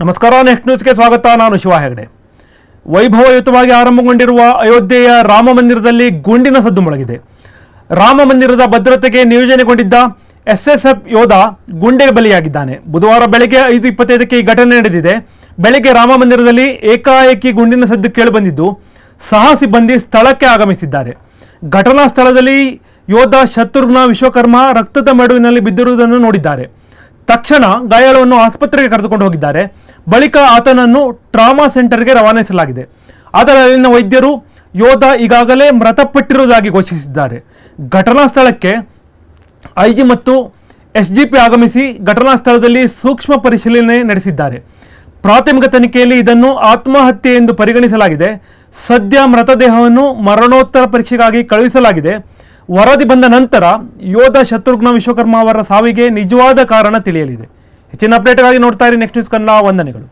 ನಮಸ್ಕಾರ, ನೆಕ್ಸ್ಟ್ ನ್ಯೂಸ್ಗೆ ಸ್ವಾಗತ. ನಾನು ಶಿವ ಹೆಗಡೆ. ವೈಭವಯುತವಾಗಿ ಆರಂಭಗೊಂಡಿರುವ ಅಯೋಧ್ಯೆಯ ರಾಮ ಮಂದಿರದಲ್ಲಿ ಗುಂಡಿನ ಸದ್ದು ಮೊಳಗಿದೆ. ರಾಮ ಮಂದಿರದ ಭದ್ರತೆಗೆ ನಿಯೋಜನೆಗೊಂಡಿದ್ದ ಎಸ್ಎಸ್ಎಫ್ ಯೋಧ ಗುಂಡೆಗೆ ಬಲಿಯಾಗಿದ್ದಾನೆ. ಬುಧವಾರ ಬೆಳಗ್ಗೆ ಐದು ಇಪ್ಪತ್ತೈದಕ್ಕೆ ಈ ಘಟನೆ ನಡೆದಿದೆ. ಬೆಳಗ್ಗೆ ರಾಮ ಮಂದಿರದಲ್ಲಿ ಏಕಾಏಕಿ ಗುಂಡಿನ ಸದ್ದು ಕೇಳಿಬಂದಿದ್ದು ಸಹ ಸಿಬ್ಬಂದಿ ಸ್ಥಳಕ್ಕೆ ಆಗಮಿಸಿದ್ದಾರೆ. ಘಟನಾ ಸ್ಥಳದಲ್ಲಿ ಯೋಧ ಶತ್ರುಘ್ನ ವಿಶ್ವಕರ್ಮ ರಕ್ತದ ಮಡುವಿನಲ್ಲಿ ಬಿದ್ದಿರುವುದನ್ನು ನೋಡಿದ್ದಾರೆ. ತಕ್ಷಣ ಗಾಯಾಳುವನ್ನು ಆಸ್ಪತ್ರೆಗೆ ಕರೆದುಕೊಂಡು ಹೋಗಿದ್ದಾರೆ. ಬಳಿಕ ಆತನನ್ನು ಟ್ರಾಮಾ ಸೆಂಟರ್ಗೆ ರವಾನಿಸಲಾಗಿದೆ. ಆದರೆ ಅಲ್ಲಿನ ವೈದ್ಯರು ಯೋಧ ಈಗಾಗಲೇ ಮೃತಪಟ್ಟಿರುವುದಾಗಿ ಘೋಷಿಸಿದ್ದಾರೆ. ಘಟನಾ ಸ್ಥಳಕ್ಕೆ ಐಜಿ ಮತ್ತು ಎಸ್ಜಿಪಿ ಆಗಮಿಸಿ ಘಟನಾ ಸ್ಥಳದಲ್ಲಿ ಸೂಕ್ಷ್ಮ ಪರಿಶೀಲನೆ ನಡೆಸಿದ್ದಾರೆ. ಪ್ರಾಥಮಿಕ ತನಿಖೆಯಲ್ಲಿ ಇದನ್ನು ಆತ್ಮಹತ್ಯೆ ಎಂದು ಪರಿಗಣಿಸಲಾಗಿದೆ. ಸದ್ಯ ಮೃತದೇಹವನ್ನು ಮರಣೋತ್ತರ ಪರೀಕ್ಷೆಗಾಗಿ ಕಳುಹಿಸಲಾಗಿದೆ. ವರದಿ ಬಂದ ನಂತರ ಯೋಧ ಶತ್ರುಘ್ನ ವಿಶ್ವಕರ್ಮ ಅವರ ಸಾವಿಗೆ ನಿಜವಾದ ಕಾರಣ ತಿಳಿಯಲಿದೆ. ಹೆಚ್ಚಿನ ಅಪ್ಡೇಟ್ಗಾಗಿ ನೋಡ್ತಾ ಇರಿ ನೆಕ್ಸ್ಟ್ ನ್ಯೂಸ್ ಕನ್ನಡ ವಂದನೆಗಳು.